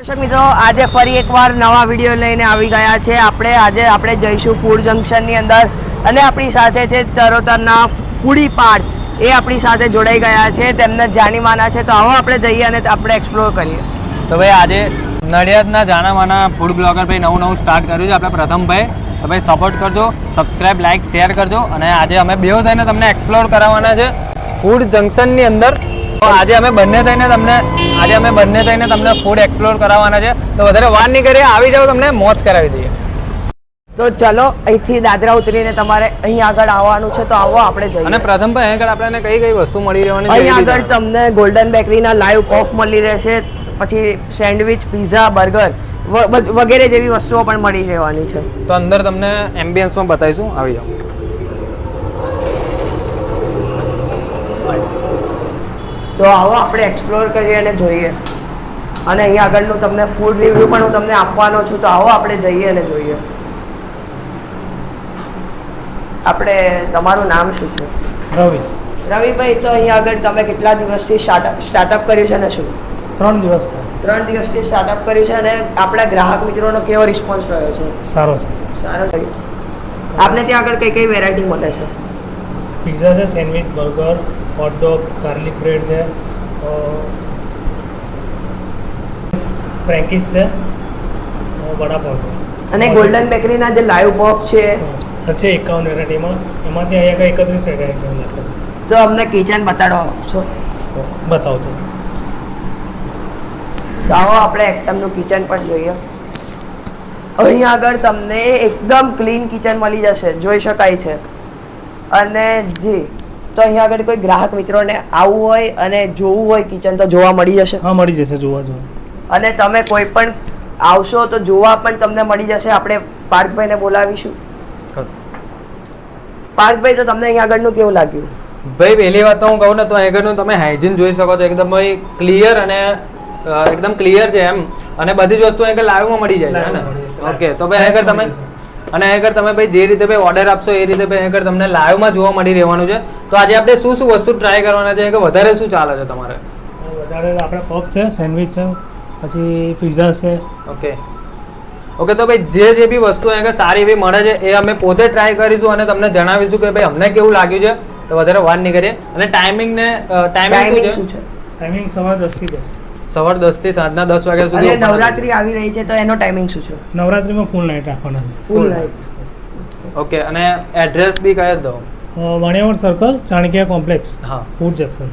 દર્શક મિત્રો, આજે ફરી એકવાર નવા વીડિયો લઈને આવી ગયા છે. આપણે આજે આપણે જઈશું ફૂડ જંકશનની અંદર અને આપણી સાથે છે ચરોતરના ફૂડી પાર્ટ એ આપણી સાથે જોડાઈ ગયા છે, તેમને જાની માના છે. તો આવો આપણે જઈએ અને આપણે એક્સપ્લોર કરીએ. તો ભાઈ, આજે નડિયાદના જાણામાના ફૂડ બ્લોગર ભાઈ નવું નવું સ્ટાર્ટ કર્યું છે. આપણે પ્રથમભાઈ તો ભાઈ સપોર્ટ કરજો સબસ્ક્રાઇબ લાઇક શેર કરજો. અને આજે અમે બેઉ થઈને તમને એક્સપ્લોર કરાવવાના છે ફૂડ જંકશનની અંદર. તો આજે અમે બંને થઈને તમને આજે અમે બંને થઈને તમને ફૂડ એક્સપ્લોર કરાવવાના છે. તો વધારે વાર નહીં કરીએ આવી જાઓ તમને મોજ કરાવી દઈએ. તો ચલો અહીંથી દાદરા ઉતરીને તમારે અહીં આગળ આવવાનું છે તો આવો આપણે જઈએ. અને પ્રથમ પ્રથમભાઈ અહીં આગળ આપણને કઈ કઈ વસ્તુ મળી રહેવાની અહીં આગળ તમને ગોલ્ડન બેકરીના લાઈવ કોફ મળી રહેશે પછી સેન્ડવિચ પીઝા બર્ગર વગેરે જેવી વસ્તુઓ પણ મળી રહેવાની છે. તો અંદર તમને એમ્બિયન્સમાં બતાવીશું. આવી જાઓ. તો આવો આપણે એક્સપ્લોર કરીએ અને જોઈએ. અને અહીં આગળનું તમને ફૂડ રિવ્યુ પણ હું તમને આપવાનો છું તો આવો આપણે જઈએ અને જોઈએ. આપણે તમારું નામ શું છે? રવિ. રવિભાઈ તો અહીં આગળ તમે કેટલા દિવસથી સ્ટાર્ટઅપ સ્ટાર્ટઅપ કર્યું છે અને શું? ત્રણ દિવસ ત્રણ દિવસથી સ્ટાર્ટઅપ કર્યું છે અને આપણા ગ્રાહક મિત્રોનો કેવો રિસ્પોન્સ રહ્યો છે? સારો છે. સારો છે. આપને ત્યાં આગળ કઈ કઈ વેરાયટી મળે છે? પિઝા છે sandwich burger hotdog garlic bread છે ફ્રેન્કીસ છે વડાપાવ છે. અને ગોલ્ડન બેકરીના જે લાઈવ પફ છે. છે એકાવન વેરાયટીમાં એમાંથી અહીંયા કંઈ એકત્રીસ વેરાયટી લખે તો અમને કિચન બતાડો. છો છે બતાવું તો આવો આપણે એક્ટમનું કિચન પણ જોઈએ. અહીં આગળ તમને એકદમ ક્લીન કિચન મળી જશે. જોઈ શકાય છે. અને જી તો અહીંયા આગળ કોઈ ગ્રાહક મિત્રોને આવવું હોય અને જોવું હોય કિચન તો જોવા મળી જશે? હા મળી જશે જોવા જો અને તમે કોઈ પણ આવશો તો જોવા પણ તમને મળી જશે. આપણે પાર્થભાઈને બોલાવીશું. પાર્થભાઈ તો તમને અહીંયા આગળનું કેવું લાગ્યું? ભાઈ પહેલી વાત તો હું કહું ને તો આગળનું તમે હાઇજીન જોઈ શકો છો. એકદમ ક્લિયર અને એકદમ ક્લિયર છે એમ. અને બધી જ વસ્તુ અહીંયા લાઈવમાં મળી જાય છે ને. ઓકે તો ભાઈ આગળ તમે અને આગળ તમે ભાઈ જે રીતે ભાઈ ઓર્ડર આપશો એ રીતે ભાઈ આગળ તમને લાઈવમાં જોવા મળી રહેવાનું છે. તો આજે આપણે શું શું વસ્તુ ટ્રાય કરવાના છે? કે વધારે શું ચાલે છે તમારે? વધારે આપણે પફ છે સેન્ડવિચ છે પછી પિઝા છે. ઓકે ઓકે તો ભાઈ જે જે બી વસ્તુ આગળ સારી એવી મળે છે એ અમે પોતે ટ્રાય કરીશું અને તમને જણાવીશું કે ભાઈ અમને કેવું લાગ્યું છે. તો વધારે વાત નહીં કરીએ. અને ટાઈમિંગ ને ટાઈમિંગ શું છે? ટાઈમિંગ સવાર દસથી દસ. સવાર દસથી સાંજના દસ વાગ્યા સુધી open નવરાત્રી આવી રહી છે તો એનો ટાઈમિંગ શું છે? નવરાત્રીમાં ફૂલ નાઇટ રાખવાના છે. ફૂલ નાઇટ ઓકે અને એડ્રેસ બી કહી દો? અ, સર્કલ ચાણક્ય કોમ્પ્લેક્સ હા. ફૂડ જંકશન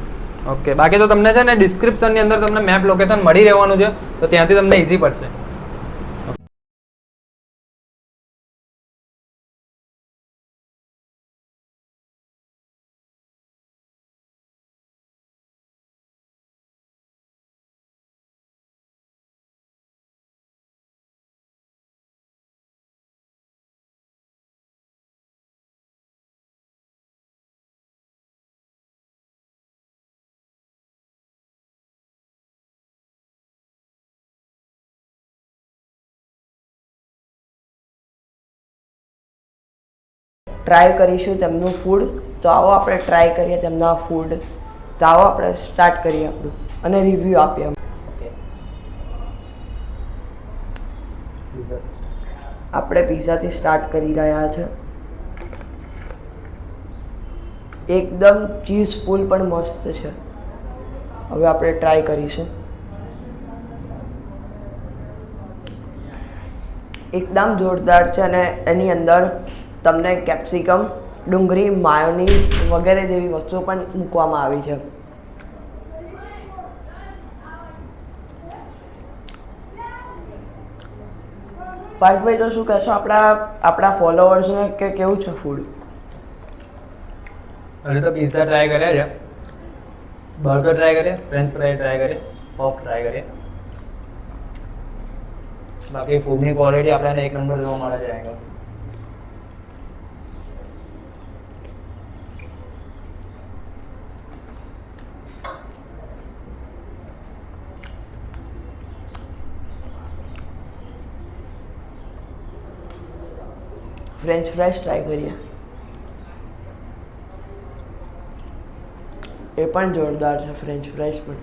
ઓકે બાકી તો તમને છે ને ડિસ્ક્રિપ્શનની અંદર તમને મેપ લોકેશન મળી રહેવાનું છે તો ત્યાંથી તમને ઇઝી પડશે. ટ્રાય કરીશું તેમનું ફૂડ તો આવો આપણે ટ્રાય કરીએ તેમના ફૂડ તો આવો આપણે સ્ટાર્ટ કરીએ આપણું. અને રિવ્યૂ આપીએ આપણે પીઝાથી સ્ટાર્ટ કરી રહ્યા છે. એકદમ ચીઝ ફૂલ પણ મસ્ત છે. હવે આપણે ટ્રાય કરીશું. એકદમ જોરદાર છે અને એની અંદર તમને કેપ્સિકમ, ડુંગળી માયોની વગેરે જેવી વસ્તુઓ પણ મૂકવામાં આવી છે. પાર્થભાઈ તો શું કહેશો? આપણા આપણા ફોલોવર્સને કે કેવું છે ફૂડ હવે તો પિઝા ટ્રાય કર્યા છે. બર્ગર ટ્રાય કરીએ ફ્રેન્ચ ફ્રાય ટ્રાય કરીએ પોફ ટ્રાય કરીએ. બાકી ફૂડની ક્વોલિટી આપણને એક નંબર જોવા મળે છે આગળ ફ્રેન્ચ ફ્રાઈઝ ટ્રાય કરીએ. એ પણ જોરદાર છે ફ્રેન્ચ ફ્રાઈસ પણ.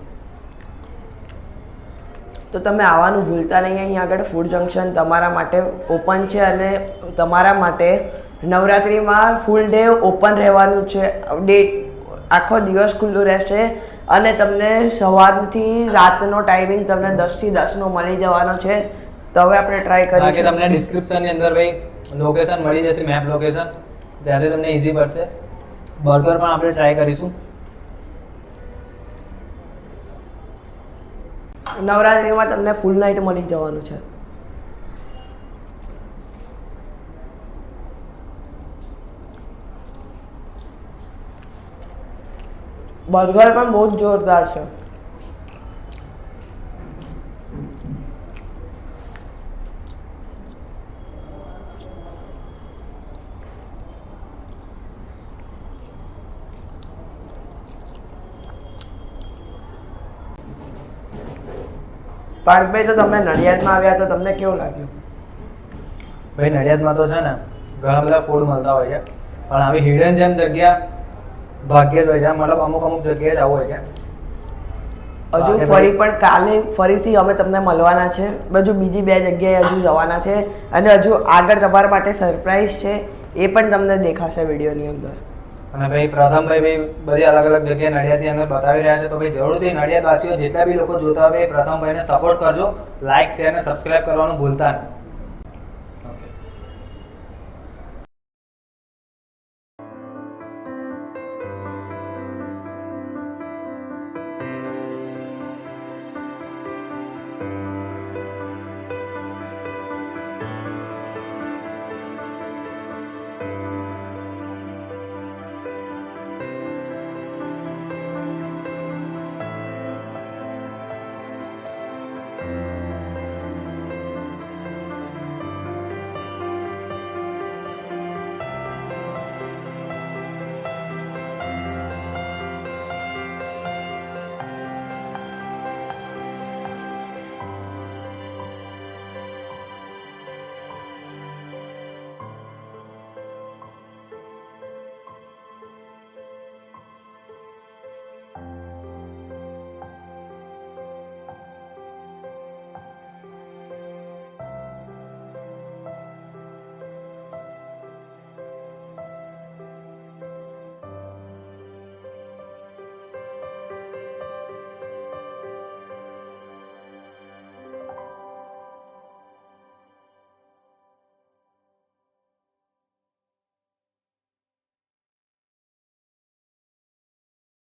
તો તમે આવવાનું ભૂલતા નહીં અહીં આગળ ફૂડ જંકશન તમારા માટે ઓપન છે અને તમારા માટે નવરાત્રિમાં ફૂલ ડે ઓપન રહેવાનું છે. ડે આખો દિવસ ખુલ્લું રહેશે અને તમને સવારથી રાતનો ટાઈમિંગ તમને દસથી દસનો મળી જવાનો છે. તો હવે આપણે ટ્રાય કરીએ તમને ડિસ્ક્રિપ્શનની અંદર ભાઈ લોકેશન મળી જશે મેપ લોકેશન ત્યારે તમને ઇઝી પડશે. બર્ગર પણ આપણે ટ્રાય કરીશું. નવરાત્રિમાં તમને ફૂલ નાઇટ મળી જવાનું છે. બર્ગર પણ બહુ જ જોરદાર છે. પાર્કભાઈ તો તમે નડિયાદમાં આવ્યા તો તમને કેવું લાગ્યું? ભાઈ નડિયાદમાં તો છે ને ઘણા બધા ફૂડ મળતા હોય છે. પણ આવી હિડન જેમ જગ્યા ભાગ્યે જ હોય છે. મતલબ અમુક અમુક જગ્યાએ જ આવું હોય છે. હજુ ફરી પણ કાલે ફરીથી અમે તમને મળવાના છે. હજુ બીજી બે જગ્યાએ હજુ જવાના છે. અને હજુ આગળ તમારા માટે સરપ્રાઈઝ છે એ પણ તમને દેખાશે વિડીયોની અંદર. અને ભાઈ પ્રથમ ભાઈ બધી અલગ અલગ જગ્યાએ નડિયાદની અંદર બતાવી રહ્યા છે. તો ભાઈ જરૂરથી નડિયાદવાસીઓ જેટલા બી લોકો જોતા હોય એ પ્રથમ ભાઈને સપોર્ટ કરજો. લાઇક શેર અને સબસ્ક્રાઇબ કરવાનું ભૂલતા નહીં.